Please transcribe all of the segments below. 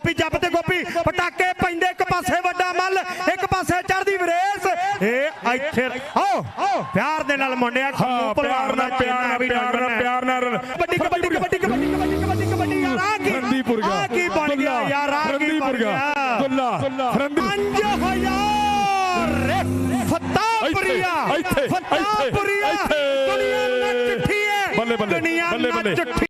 ਗੋਪੀ ਜੱਪ ਤੇ ਗੋਪੀ ਪਟਾਕੇ ਪੈਂਦੇ ਇੱਕ ਪਾਸੇ ਵੱਡਾ ਮੱਲ ਇੱਕ ਪਾਸੇ ਚੜਦੀ ਵਰੇਸ। ਇਹ ਇੱਥੇ ਆਓ ਪਿਆਰ ਦੇ ਨਾਲ ਮੁੰਡਿਆ ਹਾਂ ਪਿਆਰ ਨਾਲ ਪਿਆਰ ਨਾਲ ਪਿਆਰ ਨਾਲ ਪਿਆਰ ਨਾਲ। ਕਬੱਡੀ ਕਬੱਡੀ ਕਬੱਡੀ ਕਬੱਡੀ ਕਬੱਡੀ ਕਬੱਡੀ ਯਾਰ ਆ ਕੀ ਬਣ ਗਿਆ ਯਾਰ ਆ ਕੀ ਬਣ ਗਿਆ। ਗੁੱਲਾ ਫਰੰਦੀ 5000 ਫਤਾਪੁਰੀਆ ਫਤਾਪੁਰੀਆ। ਦੁਨੀਆ ਨਾਲ ਚਿੱਠੀ ਹੈ ਬੱਲੇ, ਬੱਲੇ, ਦੁਨੀਆ ਬੱਲੇ,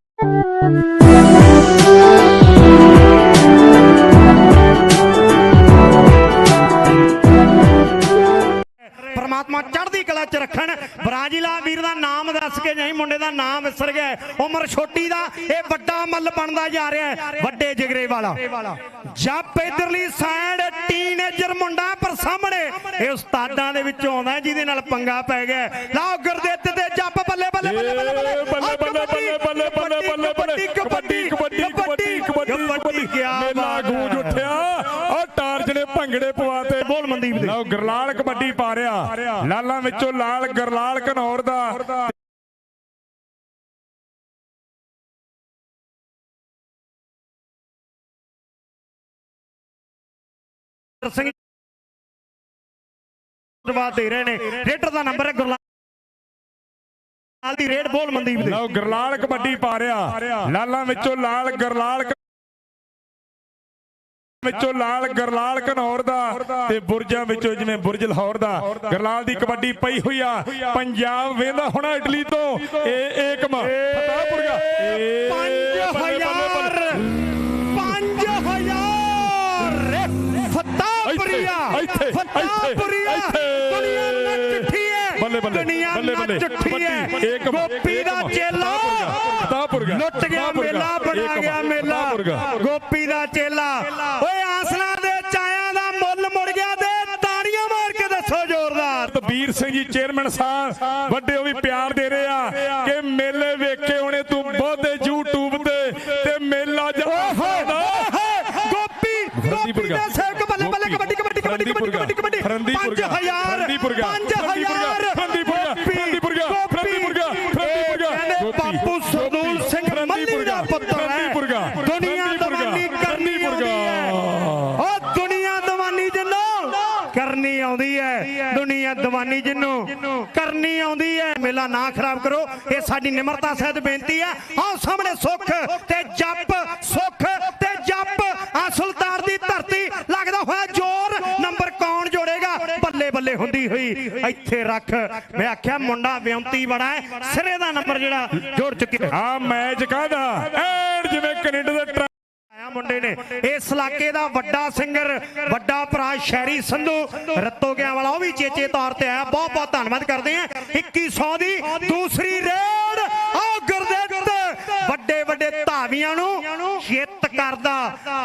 ਪਰਮਾਤਮਾ ਚੜ੍ਹਦੀ ਕਲਾ ਚ ਰੱਖਣ ਬ੍ਰਾਜ਼ੀਲਾ ਵੀਰ ਦਾ ਨਾਮ ਦੱਸ ਕੇ ਨਹੀਂ ਮੁੰਡੇ ਦਾ ਨਾਮ ਵਿਸਰ ਗਿਆ। ਉਮਰ ਛੋਟੀ ਦਾ ਇਹ ਵੱਡਾ ਮੱਲ ਬਣਦਾ ਜਾ ਰਿਹਾ ਵੱਡੇ ਜਿਗਰੇ ਵਾਲਾ ਜੱਪ ਇਧਰਲੀ ਸਾਈਡ ਟੀਨੇਜਰ ਮੁੰਡਾ ਪਰ ਸਾਹਮਣੇ ਇਹ ਉਸਤਾਦਾਂ ਦੇ ਵਿੱਚੋਂ ਆਉਂਦਾ ਜਿਹਦੇ ਨਾਲ ਪੰਗਾ ਪੈ ਗਿਆ। ਲਓ ਗੁਰਦਿੱਤ ਤੇ ਜੱਪ ਬੱਲੇ ਬੱਲੇ ਬੱਲੇ ਬੱਲੇ ਬੱਲੇ ਬੱਲੇ, ਬੱਲੇ, ਬੱਲੇ, ਬੱਲੇ, ਬੱਲੇ। ਕਬੱਡੀ ਕਬੱਡੀ ਕਬੱਡੀ ਕਬੱਡੀ ਕਬੱਡੀ ਕਿਆ ਮੇਲਾ। ਗੂੰਜ ਉੱਠਿਆ ਉਹ ਟਾਰਚ ਨੇ ਭੰਗੜੇ ਪਵਾਤੇ ਬੋਲ ਮਨਦੀਪ ਦੇ ਲਓ ਗਰਲਾਲ ਕਬੱਡੀ ਪਾ ਰਿਹਾ। ਲਾਲਾਂ ਵਿੱਚੋਂ ਲਾਲ ਗਰਲਾਲ ਘਨੌਰ ਦਾ। ਸਿੰਘ ਜਵਾਬ ਦੇ ਰਹੇ ਨੇ। ਰੇਡਰ ਦਾ ਨੰਬਰ ਹੈ ਗੁਰਲਾਲ। ਦੀ ਰੇਡ ਬੋਲ ਮਨਦੀਪ ਦੇ ਲਓ ਗਰਲਾਲ ਕਬੱਡੀ ਪਾ ਰਿਹਾ। ਲਾਲਾਂ ਵਿੱਚੋਂ ਲਾਲ ਗਰਲਾਲ ਵਿੱਚੋਂ ਲਾਲ ਗਰਲਾਲ ਘਨੌਰ ਦਾ ਤੇ ਬੁਰਜਾਂ ਵਿੱਚੋਂ ਜਿਵੇਂ ਬੁਰਜ ਲਾਹੌਰ ਦਾ। ਗਰਲਾਲ ਦੀ ਕਬੱਡੀ ਪਈ ਹੋਈ ਆ। ਪੰਜਾਬ ਵੇਂਦਾ ਹੋਣਾ ਇਟਲੀ ਤੋਂ। ਇਹ ਏਕਮ ਫਤਾਹਪੁਰਗਾ ਇਹ ਬੱਲੇ, ਬੱਲੇ, ਬੱਲੇ। 5000 ਫਤਾਪੁਰੀਆ ਇੱਥੇ, ਇੱਥੇ, ਫਤਾਪੁਰੀਆ ਇੱਥੇ। ਦੁਨੀਆ ਹੈ। ਬੱਲੇ, ਬੱਲੇ, ਬੱਲੇ, ਬੱਲੇ। ਚਿੱਠੀ ਹੈ। ਏਕਮ, ਗੋਪੀ ਦਾ। ਚੇਲਾ। ਫਤਾਹਪੁਰਗਾ ਲੁੱਟ ਗਿਆ ਮੇਲਾ ਬਣਾ ਗਿਆ ਮੇਲਾ। ਗੋਪੀ ਦਾ ਚੇਲਾ। ਸਿੰਘ ਜੀ ਚੇਅਰਮੈਨ ਸਾਹਿਬ ਵੱਡੇ ਉਹ ਵੀ ਪਿਆਰ ਦੇ ਰਹੇ ਆ ਕਿ ਮੇਲੇ ਵੇਖੇ ਹੋਣੇ ਤੂੰ ਬਹੁਤੇ YouTube ਤੇ ਤੇ। ਮੇਲਾ ਜਾ ਗੋਪੀ ਗੋਪੀ ਦਾ ਸੇਵਕ ਬੱਲੇ ਬੱਲੇ ਕਬੱਡੀ ਕਬੱਡੀ ਕਬੱਡੀ ਕਬੱਡੀ ਕਬੱਡੀ ਕਬੱਡੀ। ਫਰੰਦੀਪੁਰਗਾ 5000 ਫਰੰਦੀਪੁਰਗਾ 5000 ਫਰੰਦੀਪੁਰਗਾ ਫਰੰਦੀਪੁਰਗਾ ਫਰੰਦੀਪੁਰਗਾ ਫਰੰਦੀਪੁਰਗਾ ਕਹਿੰਦੇ ਬਾਪੂ ਸਰਦੂਲ ਸਿੰਘ ਮੱਲੀ ਦਾ ਪੁੱਤਰ ਹੈ ਫਰੰਦੀਪੁਰਗਾ ਦੁਨੀਆ ਦਵਾਨੀ ਕਰਨੀ ਆਉਂਦੀ ਹੈ ਉਹ ਦੁਨੀਆ ਦਵਾਨੀ ਜਿੰਨੂੰ ਕਰਨੀ ਆਉਂਦੀ ਹੈ। ਦੁਨੀਆ ਦਵਾਨੀ ਜਿੰਨੂੰ ਕਰਨੀ ਆਉਂਦੀ ਹੈ। ਮੇਲਾ ਨਾ ਖਰਾਬ ਕਰੋ। ਇਹ ਸਾਡੀ ਨਿਮਰਤਾ ਸਹਿਤ ਬੇਨਤੀ ਹੈ। ਆਓ ਸਾਹਮਣੇ ਸੁੱਖ ਤੇ ਜੱਪ, ਸੁੱਖ ਤੇ ਜੱਪ। ਆ ਸੁਲਤਾਨ ਦੀ ਧਰਤੀ ਲੱਗਦਾ ਹੋਇਆ ਜ਼ੋਰ। ਨੰਬਰ ਕੌਣ ਜੋੜੇਗਾ? ਬੱਲੇ ਬੱਲੇ ਹੁੰਦੀ ਹੋਈ। ਇੱਥੇ ਰੱਖ। ਮੈਂ ਆਖਿਆ, ਮੁੰਡਾ ਵਿਉਂਤੀ ਬੜਾ ਹੈ। ਸਿਰੇ ਦਾ ਨੰਬਰ ਜਿਹੜਾ ਜੋੜ ਚੁੱਕਿਆ ਆ ਮੈਚ ਕਾਹਦਾ, ਐਨ ਜਿਵੇਂ ਕੈਨੇਡਾ ਦੇ ਮੁੰਡੇ ਨੇ। ਇਸ ਇਲਾਕੇ ਦਾ ਵੱਡਾ ਸਿੰਗਰ ਵੱਡਾ ਭਰਾ ਸ਼ੈਰੀ ਸੰਧੂ ਰੱਤੋ ਗਿਆ ਵਾਲਾ ਉਹ ਵੀ ਚੇਚੇ ਤੌਰ ਤੇ ਆਇਆ। ਬਹੁਤ ਬਹੁਤ ਧੰਨਵਾਦ ਕਰਦੇ ਆ 2100 ਦੀ ਦੂਸਰੀ ਰੇਡ। ਆਓ ਗੁਰਦੇਵ ਵੱਡੇ ਵੱਡੇ ਧਾਵੀਆਂ ਨੂੰ ਚਿੱਤ ਕਰਦਾ।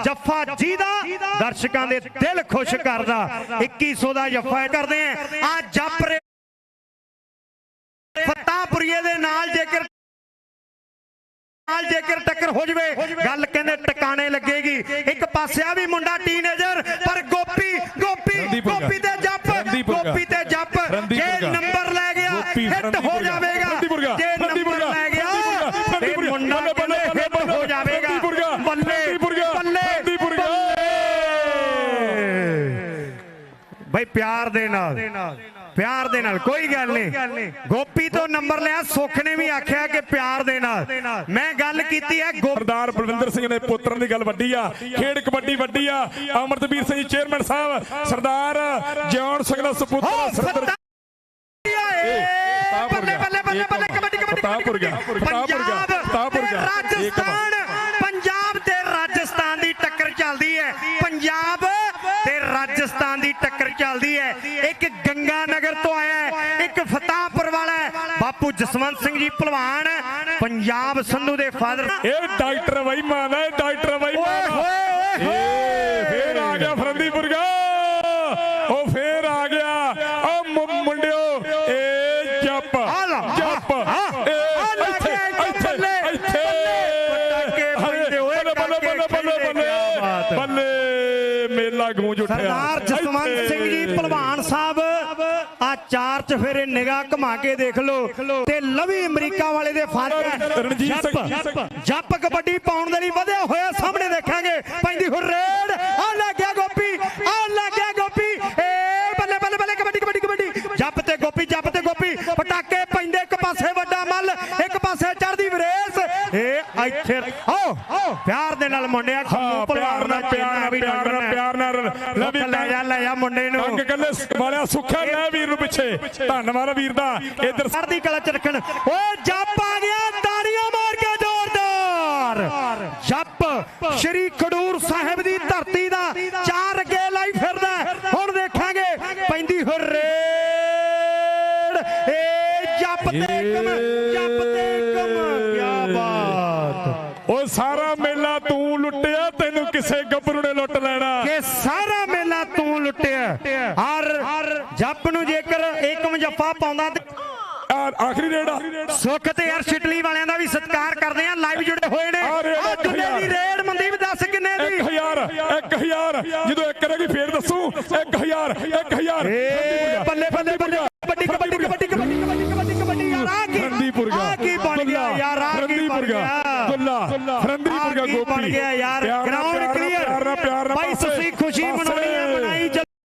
ਜੱਫਾ ਜੀ ਦਰਸ਼ਕਾਂ ਦੇ ਦਿਲ ਖੁਸ਼ ਕਰਦਾ। 2100 ਦਾ ਜੱਫਾ ਕਰਦੇ ਆ ਆ ਜੱਪ ਫਤਾਪੁਰੀਏ ਦੇ ਨਾਲ ਜੇਕਰ ਨਾਲ ਜੇਕਰ ਟੱਕਰ ਹੋ ਜਵੇ ਗੱਲ ਕਹਿੰਦੇ ਟਿਕਾਣੇ ਲੱਗੇਗੀ ਇੱਕ ਪਾਸੇ ਆ ਵੀ ਮੁੰਡਾ ਟੀਨੇਜਰ ਪਰ ਗੋਪੀ ਗੋਪੀ। ਗੋਪੀ ਤੇ ਜੱਪ। ਗੋਪੀ ਤੇ ਜੱਪ ਜੇ। ਨੰਬਰ ਲੈ ਗਿਆ ਹਿੱਟ ਹੋ। ਜਾਵੇਗਾ। ਜੇ ਨੰਬਰ। ਲੈ ਗਿਆ ਤੇ। ਮੁੰਡਾ ਬੱਲੇ, ਬੱਲੇ, ਹਿੱਟ ਬੱਲੇ, ਹੋ ਜਾਵੇਗਾ। ਬੱਲੇ। ਬੱਲੇ ਫਰੰਦੀਪੁਰਗਾ। ਬਈ ਪਿਆਰ ਦੇ ਨਾਲ ਪਿਆਰ ਦੇ ਨਾਲ ਕੋਈ ਗੱਲ ਨਹੀਂ। ਗੋਪੀ ਤੋਂ ਨੰਬਰ ਲਿਆ ਸੁੱਖ ਨੇ ਵੀ ਆਖਿਆ ਕਿ ਪਿਆਰ ਦੇ ਨਾਲ। ਮੈਂ ਗੱਲ ਕੀਤੀ ਹੈ ਸਰਦਾਰ ਬਲਵਿੰਦਰ ਸਿੰਘ ਨੇ ਪੁੱਤਰਾਂ ਦੀ ਗੱਲ ਵੱਡੀ ਆ। ਖੇਡ ਕਬੱਡੀ ਵੱਡੀ ਆ। ਅਮਰਤਵੀਰ ਸਿੰਘ ਚੇਅਰਮੈਨ ਸਾਹਿਬ ਸਰਦਾਰ ਜੌਨ ਸਿੰਘ ਦਾ ਸੁਪੁੱਤਰ ਸਰਦਾਰ ਬੱਲੇ ਬੱਲੇ ਬੱਲੇ ਬੱਲੇ ਕਬੱਡੀ ਕਬੱਡੀ ਫਤਾਹਪੁਰਗਾ, ਫਤਾਹਪੁਰਗਾ, ਪੰਜਾਬ ਫਤਾਹਪੁਰਗਾ। ਤੇ ਰਾਜਸਥਾਨ ਪੰਜਾਬ ਤੇ ਰਾਜਸਥਾਨ ਦੀ ਟੱਕਰ ਚੱਲਦੀ ਹੈ। ਪੰਜਾਬ ਤੇ ਰਾਜਸਥਾਨ ਦੀ ਟੱਕਰ ਚੱਲਦੀ ਹੈ। ਨਗਰ ਤੋਂ ਆਇਆ ਇੱਕ ਫਤਾਹਪੁਰ ਵਾਲਾ ਬਾਪੂ ਜਸਵੰਤ ਸਿੰਘ ਜੀ ਪਹਿਲਵਾਨ ਪੰਜਾਬ ਸੰਧੂ ਦੇ ਫਾਦਰ। ਇਹ ਡਾਕਟਰ ਮਾਨ ਹੈ ਡਾਕਟਰ ਓਏ ਮਾਨ ਹੋਏ ਹੋਏ ਏ ਫੇਰ ਆ ਗਿਆ ਫਰੰਦੀਪੁਰਗਾ ਉਹ ਫੇਰ ਆ ਗਿਆ। ਉਹ ਮੁੰਡਿਓ ਏ ਜੱਪ। ਜੱਪ। ਹਾਂ, ਏ ਆ ਲਾ ਇੱਥੇ ਇੱਥੇ ਇੱਥੇ। ਪਟਾਕੇ ਪੈਂਦੇ ਹੋਏ, ਬੱਲੇ ਬੱਲੇ ਬੱਲੇ ਬੱਲੇ ਕਾਕੇ ਬੱਲੇ ਕਿਆ ਬਾਤ ਹੈ। ਬੱਲੇ ਮੇਲਾ ਗੂੰਜ ਉੱਠਿਆ। ਸਰਦਾਰ ਜਸਵੰਤ। ਸਿੰਘ ਜੀ ਪਹਿਲਵਾਨ ਸਾਹਿਬ ਆ ਚਾਰ ਚ ਫੇਰੇ ਨਿਗਾਹ ਘੁਮਾ ਕੇ ਦੇਖ ਲਓ ਤੇ ਲਵੀ ਅਮਰੀਕਾ ਵਾਲੇ ਦੇ ਰਣਜੀਤ ਸਿੰਘ- ਜੱਪ ਕਬੱਡੀ ਪਾਉਣ ਦੇ ਲਈ ਵਧਿਆ ਹੋਇਆ ਸਾਹਮਣੇ ਦੇਖਾਂਗੇ। ਪੈਂਦੀ ਪੈਂਦੀ ਹੁਰੇੜ ਆ ਲੱਗ ਗਿਆ ਗੋਪੀ ਆ ਲੱਗ ਗਿਆ ਗੋਪੀ। ਏ ਬੱਲੇ ਬੱਲੇ ਬੱਲੇ ਕਬੱਡੀ ਕਬੱਡੀ ਕਬੱਡੀ। ਜੱਪ ਤੇ ਗੋਪੀ ਜੱਪ ਤੇ ਗੋਪੀ। ਪਟਾਕੇ ਪੈਂਦੇ ਇੱਕ ਪਾਸੇ ਵੱਡਾ ਮੱਲ ਇੱਕ ਪਾਸੇ ਚੜਦੀ ਵਰੇਸ ਏ ਇੱਥੇ ਆਓ ਪਿਆਰ ਦੇ ਨਾਲ ਮੁੰਡਿਆ ਹਾਂ ਪਿਆਰ ਨਾਲ ਪਿਆਰ ਨਾਲ ਪਿਆਰ ਨਾਲ ਪਿਆਰ ਨਾਲ ਲੈ ਵੀ ਲੈ ਜਾ ਲੈ ਜਾ ਮੁੰਡੇ ਨੂੰ। ਕੰਗ ਕੱਲੇ ਵਾਲਿਆ ਸੁੱਖਾ ਲੈ ਵੀਰ ਨੂੰ ਪਿੱਛੇ। ਧੰਨਵਾਦ ਵੀਰ ਦਾ। ਇਧਰ ਸਰਦੀ ਕਲਾ ਚ ਰੱਖਣ ਓ ਜੱਪ ਆ ਗਿਆ ਤਾੜੀਆਂ ਮਾਰ ਕੇ ਜ਼ੋਰਦਾਰ। ਜੱਪ ਸ਼੍ਰੀ ਖਡੂਰ ਸਾਹਿਬ ਦੀ ਧਰਤੀ ਦਾ ਚਾਰ ਅੱਗੇ ਲਾਈ ਫਿਰਦਾ ਹੈ। ਹੁਣ ਦੇਖਾਂਗੇ ਪੈਂਦੀ ਹੁਰੇੜ ਏ ਜੱਪ ਤੇ ਕਮ ਜੱਪ ਤੇ ਕਮ ਕੀ ਬਾਤ। ਉਹ ਸਾਰਾ ਮੇਲਾ ਤੂੰ ਲੁੱਟਿਆ ਤੈਨੂੰ ਕਿਸੇ ਗੱਭਰੂ ਨੇ ਲੁੱਟ ਲੈਣਾ ਕਿ ਸਾਰਾ ਮੇਲਾ ਤੂੰ ਲੁੱਟਿਆ ਹਰ ਜੱਪ ਨੂੰ ਜੇਕਰ ਏਕਮ ਜੱਫਾ ਪਾਉਂਦਾ ਤੇ ਆ ਆਖਰੀ ਰੇੜਾ ਸੁੱਖ ਤੇ ਅਰਸ਼ ਇਟਲੀ ਵਾਲਿਆਂ ਦਾ ਵੀ ਸਤਿਕਾਰ ਕਰਦੇ ਆ ਲਾਈਵ ਜੁੜੇ ਹੋਏ ਨੇ। ਆ ਰੇਡ ਕਿੰਨੇ ਹਜ਼ਾਰ। ਦੀ ਰੇਡ ਮਨਦੀਪ ਦੱਸ ਕਿੰਨੇ ਦੀ? 1000 1000 ਜਦੋਂ ਇੱਕ ਰਹੇਗੀ ਫੇਰ ਦੱਸੂ। 1000 1000 ਏ ਬੱਲੇ ਬੱਲੇ ਬੱਲੇ। ਕਬੱਡੀ ਕਬੱਡੀ ਕਬੱਡੀ ਕਬੱਡੀ ਕਬੱਡੀ ਕਬੱਡੀ ਕਬੱਡੀ ਯਾਰ ਆ ਕੀ ਆ ਕੀ ਬਣ ਗਿਆ ਯਾਰ ਆ ਕੀ ਬਣ ਗਿਆ। ਗੁੱਲਾ ਫਰੰਦੀਪੁਰਗਾ ਆਹ ਕੀ ਗੋਪੀ ਬਣ ਗਿਆ ਯਾਰ। ਗਰਾਊਂਡ ਕਲੀਅਰ ਭਾਈ। ਤੁਸੀਂ ਖੁਸ਼ੀ। ਮਨਾਉਣੀ